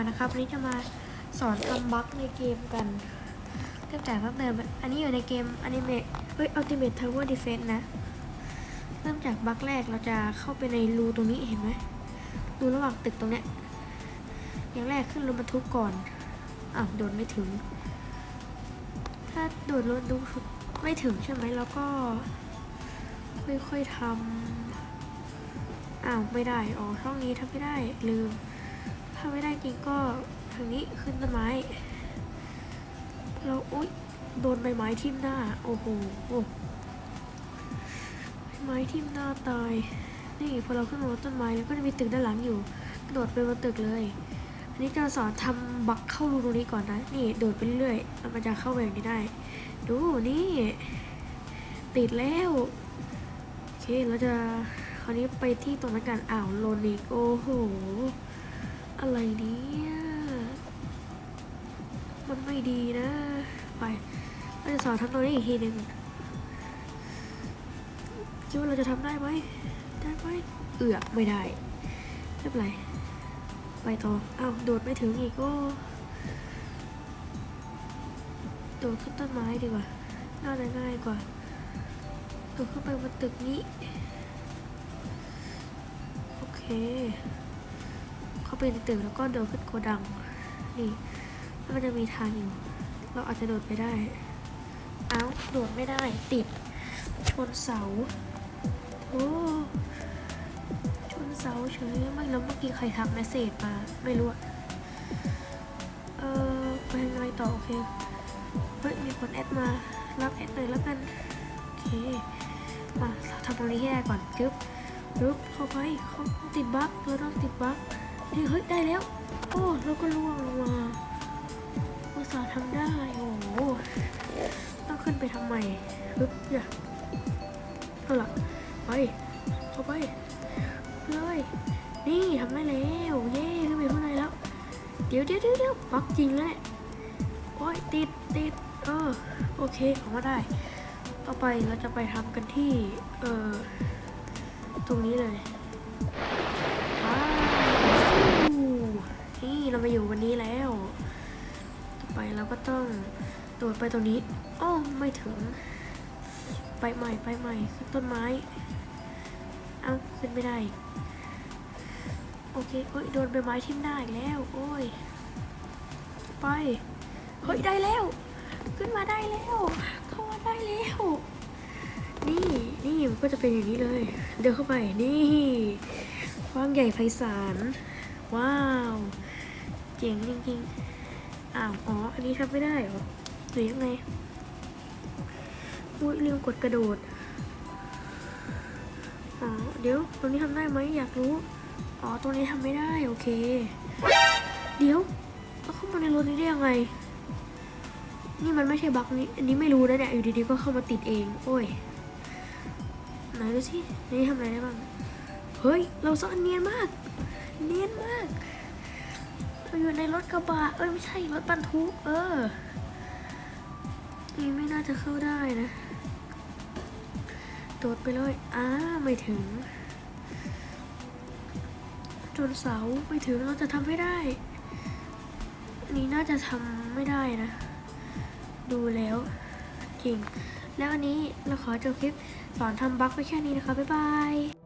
นะครับวันนี้จะมาสอนทำบั๊กในเกมกันเริ่มจากตั้งแต่อันนี้อยู่ในเกมอนิเมะเอ้ย Ultimate Tower Defense นะ เริ่มจากบั๊กแรกเราจะเข้าไปในรูตรงนี้เห็นไหมรูระหว่างตึกตรงเนี้ยอย่างแรกขึ้นรถบรรทุกก่อนอ้าวโดดไม่ถึง ถ้าโดดรถบรรทุกไม่ถึงใช่ไหมแล้วก็ค่อยๆทำอ้าวไม่ได้อ๋อช่องนี้ทำไม่ได้ลืม ถ้าไม่ได้จริงก็ทางนี้ขึ้นต้นไม้เราอุ๊ยโดนใบไม้ทิ่มหน้า โอ้โหโอ้ใบไม้ทิ่มหน้าตาย นี่พอเราขึ้นมาบนต้นไม้แล้วก็จะมีตึกด้านหลังอยู่ กระโดดไปบนตึกเลย อันนี้จะสอนทำบักเข้ารูตรงนี้ก่อนนะ นี่โดดไปเรื่อยๆมันจะเข้าไปอย่างนี้ได้ ดูนี่ ติดแล้ว โอเคเราจะคราวนี้ไปที่ตรงนั้นกันอ้าวโลนิกโอ้โห อะไรเนี่ยมันไม่ดีนะ ไปเราจะสอนทำตรงนี้อีกทีหนึ่งคิดว่าเราจะทำได้ไหมได้ไหมเอือไม่ได้ไม่เป็นไรไปต่ออ้าวโดดไม่ถึงอีกก็โดดขึ้นต้นไม้ดีกว่าน่าจะง่ายกว่าโดดขึ้นไปบนตึกนี้ โอเค เข้าไปในตึกแล้วก็โดดขึ้นโกดัง นี่แล้วมันจะมีทางอยู่ เราอาจจะโดดไปได้ เอ้า โดดไม่ได้ ติด ชนเสา โอ้ชนเสาเฉยไม่แล้วเมื่อกี้ใครทักเมสเซจมา ไม่รู้อะเออไปยังไงต่อ โอเค เฮ้ย มีคนแอดมา รับแอดเลยแล้วกัน โอเค มาเราทำตรงนี้ให้ได้ก่อนจึ๊บจึ๊บเข้าไปเขาติดบั๊กเราต้องติดบั๊ก นี่เฮ้ยได้แล้ว โอ้เราก็ล่วงลงมาอุตส่าห์ทำได้โอ้โหต้องขึ้นไปทำใหม่ปึ๊บอย่าเอาล่ะไปเข้าไปเลยนี่ทำได้แล้วเย้ขึ้นไปข้างในแล้ว เดี๋ยวเดี๋ยวเดี๋ยวเดี๋ยวบักจริงแล้วเนี่ยโอ้ยติดติดเออโอเคออกมาได้ ต่อไปเราจะไปทำกันที่เออตรงนี้เลยว้าวนี่ เรามาอยู่วันนี้แล้ว ต่อไปเราก็ต้องโดดไปตรงนี้อ้อไม่ถึง ไปใหม่ไปใหม่ขึ้นต้นไม้ เอ้าขึ้นไม่ได้ โอเคเอ้ยโดนใบไม้ทิ่มหน้าอีกแล้ว โอ้ย ไป เฮ้ยได้แล้ว ขึ้นมาได้แล้วเข้ามาได้แล้วนี่นี่มันก็จะเป็นอย่างนี้เลย เดินเข้าไปนี่กว้างใหญ่ไพศาลว้าว เจ๋งจริงๆ อ้าว อ๋อ อันนี้ทำไม่ได้เหรอ หรือยังไง อุ้ยลืมกดกระโดด อ๋อ เดี๋ยว ตรงนี้ทำได้ไหมอยากรู้ อ๋อ ตรงนี้ทำไม่ได้ โอเค เดี๋ยวเราเข้ามาในรถนี้ได้ยังไง นี่มันไม่ใช่บั๊กนี้ อันนี้ไม่รู้นะเนี่ย อยู่ดีๆ ก็เข้ามาติดเอง โอ้ยไหนดูสินี่ทำอะไรได้บ้าง เฮ้ย เราซ่อนเนียนมาก เนียนมาก เราอยู่ในรถกระบะ เอ้ยไม่ใช่รถบรรทุก เออ นี่ไม่น่าจะเข้าได้นะ โดดไปเลย อ้าไม่ถึง จนเสาไม่ถึงเราจะทำไม่ได้ อันนี้น่าจะทำไม่ได้นะ ดูแล้วจริง แล้วอันนี้เราขอจบคลิปสอนทำบั๊กไปแค่นี้นะคะ บ๊ายบาย